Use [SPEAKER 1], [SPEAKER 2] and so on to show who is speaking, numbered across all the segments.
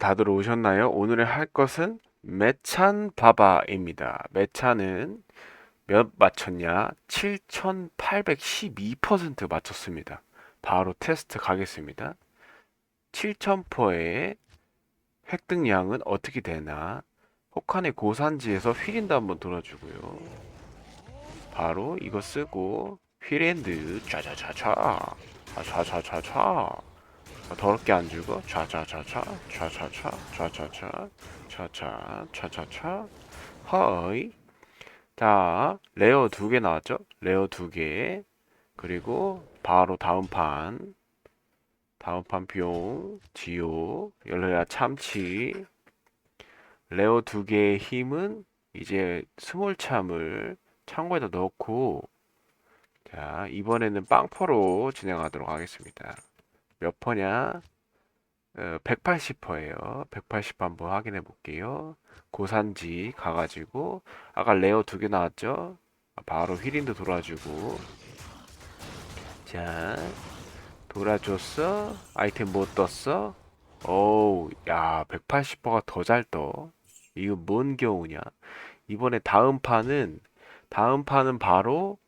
[SPEAKER 1] 다들 오셨나요? 오늘 할 것은 매찬 바바입니다. 매찬은 몇 맞췄냐? 7,812% 맞췄습니다. 바로 테스트 가겠습니다. 7,000%의 획득량은 어떻게 되나? 혹한의 고산지에서 휘린도 한번 돌아주고요. 바로 이거 쓰고 휘랜드 아차차차차 어, 더럽게 안 주고 차차차차 차차차 차차차 차차 차차차 허이. 자 레어 두 개 나왔죠? 레어 두 개. 그리고 바로 다음 판. 다음 판 비용 지오 열레야 참치. 레어 두 개의 힘은 이제 스몰 참을 창고에다 넣고 자 이번에는 빵퍼로 진행하도록 하겠습니다 몇 퍼냐? 어, 180퍼예요. 180퍼 한번 확인해 볼게요. 고산지 가가지고 아까 레어 두 개 나왔죠? 아, 바로 휘린도 돌아주고 자 돌아줬어? 아이템 못 떴어? 어우 야 180퍼가 더 잘 떠. 이거 뭔 경우냐? 이번에 다음 판은 다음 판은 바로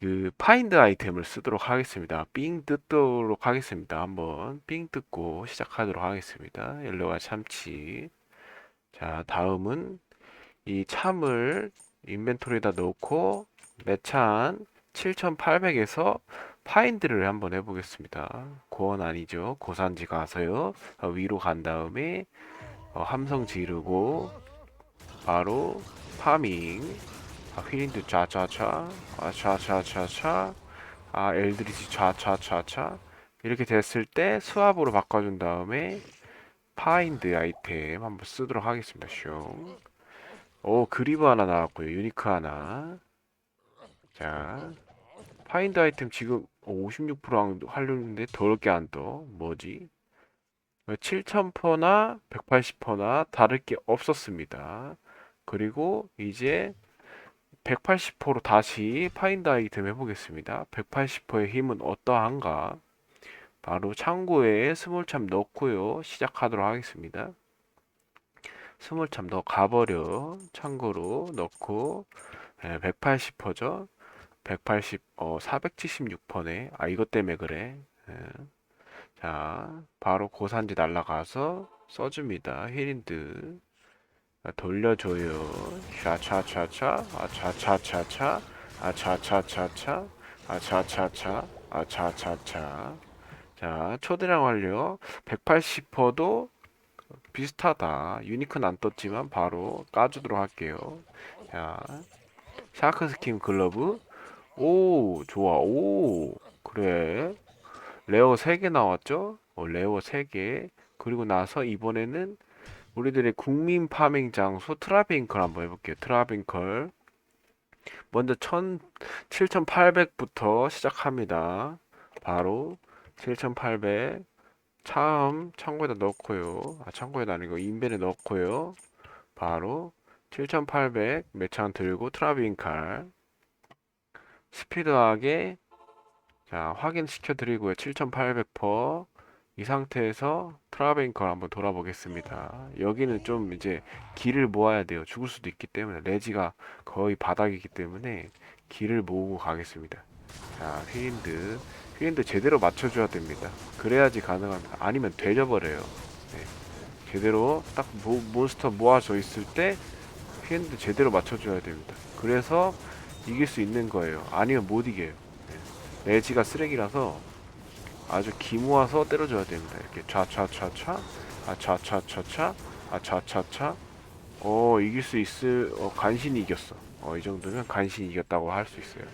[SPEAKER 1] 그 파인드 아이템을 쓰도록 하겠습니다. 삥 뜯도록 하겠습니다. 한번 삥 뜯고 시작하도록 하겠습니다. 옐로와 참치. 자, 다음은 이 참을 인벤토리에다 넣고 매찬 7800에서 파인드를 한번 해보겠습니다. 고원 아니죠. 고산지 가서요. 어, 위로 간 다음에 어, 함성 지르고 바로 파밍 아, 휘린드 차차차 아 차차차차 아 엘드리치 차차차차 이렇게 됐을 때 수압으로 바꿔준 다음에 파인드 아이템 한번 쓰도록 하겠습니다. 숑오 그리브 하나 나왔고요. 유니크 하나. 자 파인드 아이템 지금 56% 하려는데 더럽게 안 떠. 뭐지? 7000퍼나 180퍼나 다를 게 없었습니다. 그리고 이제 180%로 다시 파인드 아이템 해보겠습니다. 180%의 힘은 어떠한가? 바로 창고에 스몰참 넣고요. 시작하도록 하겠습니다. 스몰참 넣어 가버려. 창고로 넣고 180%죠. 180, 어, 476%네. 아, 이것 때문에 그래. 예. 자, 바로 고산지 날라가서 써줍니다. 힐린드. 아, 돌려줘요. 샤차차차, 아차차차차, 아차차차차, 아차차차, 아차차차. 자, 초대량 완료. 180%도 비슷하다. 유니크는 안 떴지만 바로 까주도록 할게요. 자, 샤크 스킨 글러브. 오, 좋아. 오, 그래. 레어 3개 나왔죠? 어, 레어 3개. 그리고 나서 이번에는 우리들의 국민 파밍 장소 트라빈컬 한번 해볼게요. 트라빈컬. 먼저 1 7800부터 시작합니다. 바로 7800참 창고에다 넣고요. 아 창고에다 아니고 인벤에 넣고요. 바로 7800 매창 들고 트라빈칼 스피드하게 자 확인시켜 드리고요. 7800퍼 이 상태에서 트라베인컬 한번 돌아보겠습니다. 여기는 좀 이제 길을 모아야 돼요. 죽을 수도 있기 때문에 레지가 거의 바닥이기 때문에 길을 모으고 가겠습니다. 자, 휘인드. 휘인드 제대로 맞춰줘야 됩니다. 그래야지 가능합니다. 아니면 되져버려요. 네. 제대로 딱 모, 몬스터 모아져 있을 때 휘인드 제대로 맞춰줘야 됩니다. 그래서 이길 수 있는 거예요. 아니면 못 이겨요. 네. 레지가 쓰레기라서 아주 기모아서 때려줘야 됩니다. 이렇게 차차차차, 아 차차차차, 아 차차차. 어 이길 수 있을, 어 간신히 이겼어. 어 이 정도면 간신히 이겼다고 할 수 있어요.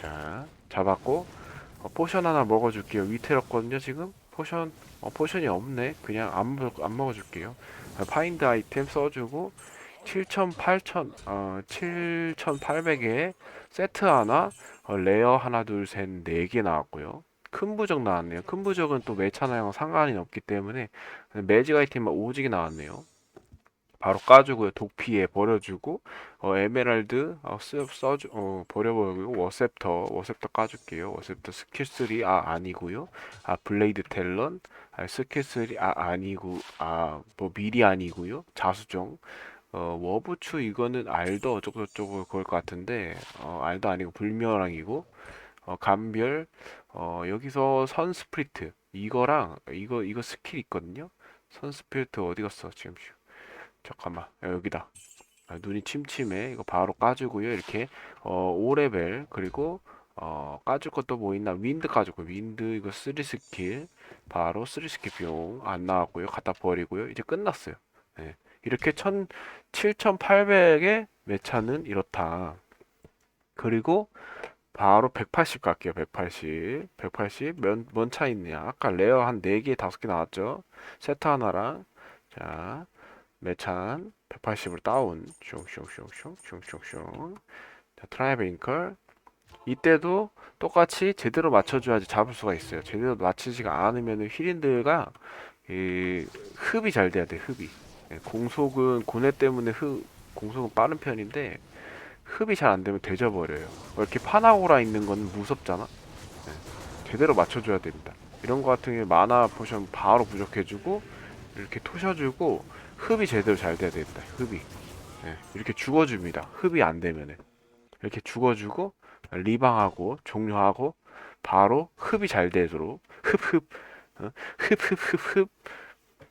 [SPEAKER 1] 자 잡았고 어, 포션 하나 먹어줄게요. 위태롭거든요 지금. 포션, 어 포션이 없네. 그냥 안, 먹, 안 먹어줄게요. 아, 파인드 아이템 써주고 7,000, 8,000, 어, 7,800에 세트 하나, 어, 레어 하나, 둘, 셋, 네 개 나왔고요. 큰 부적 나왔네요. 큰 부적은 또 매차나랑 상관이 없기 때문에 매직 아이템만 오지게 나왔네요. 바로 까주고요. 독피에 버려주고 어, 에메랄드 어, 쓰, 써주 어, 버려버리고 워셉터 워셉터 까줄게요. 워셉터 스킬 3아 아니고요. 아 블레이드 텔런 아 스킬 3아 아니고 아 뭐 미리 아니고요. 자수정 어, 워부추 이거는 알더 어쩌고 저쩌고 그럴 것 같은데 어, 알더 아니고 불멸왕이고 어, 감별 어, 여기서 선 스프리트. 이거랑 이거 이거 스킬 있거든요. 선 스프리트 어디 갔어 지금? 잠깐만 야, 여기다. 아, 눈이 침침해. 이거 바로 까주고요 이렇게. 어 5레벨 그리고 어 까줄 것도 뭐 있나? 윈드 까주고. 윈드 이거 3 스킬. 바로 3 스킬 비용 안 나왔고요. 갖다 버리고요. 이제 끝났어요. 네. 이렇게 1 7800의 매차는 이렇다. 그리고 바로 180 갈게요 180 180 몇, 뭔차 있냐 아까 레어 한 4개 5개 나왔죠? 세트 하나랑. 자 매찬 180으로 다운. 슝슝슝슝슝슝슝. 자 트라이뱅컬 이때도 똑같이 제대로 맞춰줘야지 잡을 수가 있어요. 제대로 맞추지가 않으면 휘린들과 이 흡이 잘 돼야 돼 흡이. 예, 공속은 고뇌 때문에 흡 공속은 빠른 편인데 흡이 잘 안 되면 되져버려요 뭐 이렇게 파나고라 있는 건 무섭잖아 예, 제대로 맞춰줘야 됩니다 이런 거 같은 경우에 마나 포션 바로 부족해주고 이렇게 토셔주고 흡이 제대로 잘 돼야 됩니다. 흡이 예, 이렇게 죽어줍니다. 흡이 안 되면은 이렇게 죽어주고 리방하고 종료하고 바로 흡이 잘 되도록 흡흡 어? 흡흡흡 흡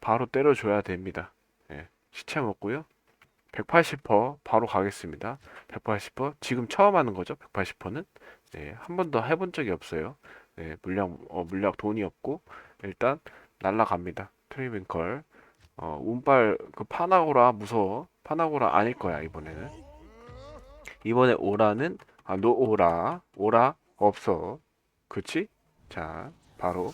[SPEAKER 1] 바로 때려줘야 됩니다. 예, 시체 먹고요. 180% 바로 가겠습니다. 180% 지금 처음 하는 거죠. 180%는 네, 한 번도 해본 적이 없어요. 네, 물량 어, 물량 돈이 없고 일단 날라갑니다. 트리빙컬 어, 운빨 그 파나고라 무서워. 파나고라 아닐 거야 이번에는. 이번에 오라는 아 노오라 오라 없어. 그치? 자 바로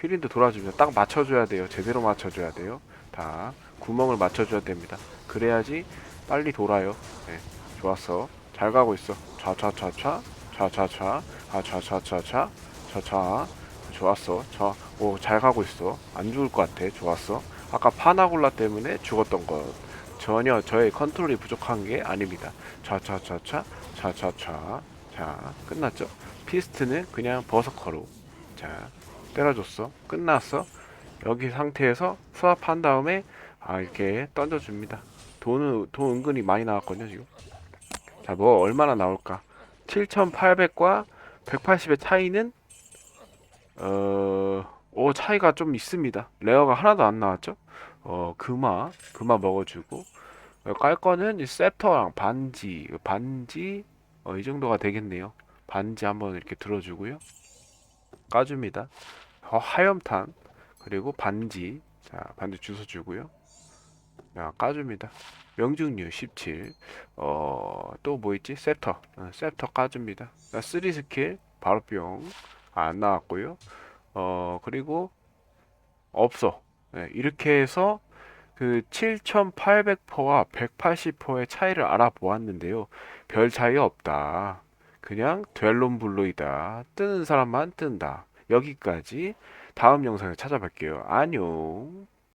[SPEAKER 1] 휘린드 돌아주면 딱 맞춰줘야 돼요. 제대로 맞춰줘야 돼요. 다 구멍을 맞춰줘야 됩니다. 그래야지 빨리 돌아요. 네, 좋았어. 잘 가고 있어. 차차차차 차차차 아 차차차차 차차 좋았어. 자 오 잘 가고 있어. 안 죽을 것 같아. 좋았어. 아까 파나골라 때문에 죽었던 것 전혀 저의 컨트롤이 부족한 게 아닙니다. 차차차차 차차차 자 끝났죠? 피스트는 그냥 버서커로 자 때려줬어 끝났어 여기 상태에서 수압한 다음에 아 이렇게 던져줍니다. 돈은 돈 은근히 많이 나왔거든요 지금. 자 뭐 얼마나 나올까? 7,800과 180의 차이는 어. 오 차이가 좀 있습니다. 레어가 하나도 안 나왔죠? 어 금화 금화 먹어주고 어, 깔 거는 이 셉터랑 반지 반지 어, 이 정도가 되겠네요. 반지 한번 이렇게 들어주고요. 까줍니다. 어, 하염탄 그리고 반지 자 반지 주워 주고요. 자 까줍니다. 명중률 17. 어, 또 뭐 있지? 셉터. 어, 셉터 까줍니다. 3 스킬 바로 뿅. 아, 안 나왔고요. 어, 그리고 없어. 네, 이렇게 해서 그 7800%와 180%의 차이를 알아보았는데요. 별 차이 없다. 그냥 델론 블루이다. 뜨는 사람만 뜬다. 여기까지 다음 영상에 찾아뵐게요. 안녕.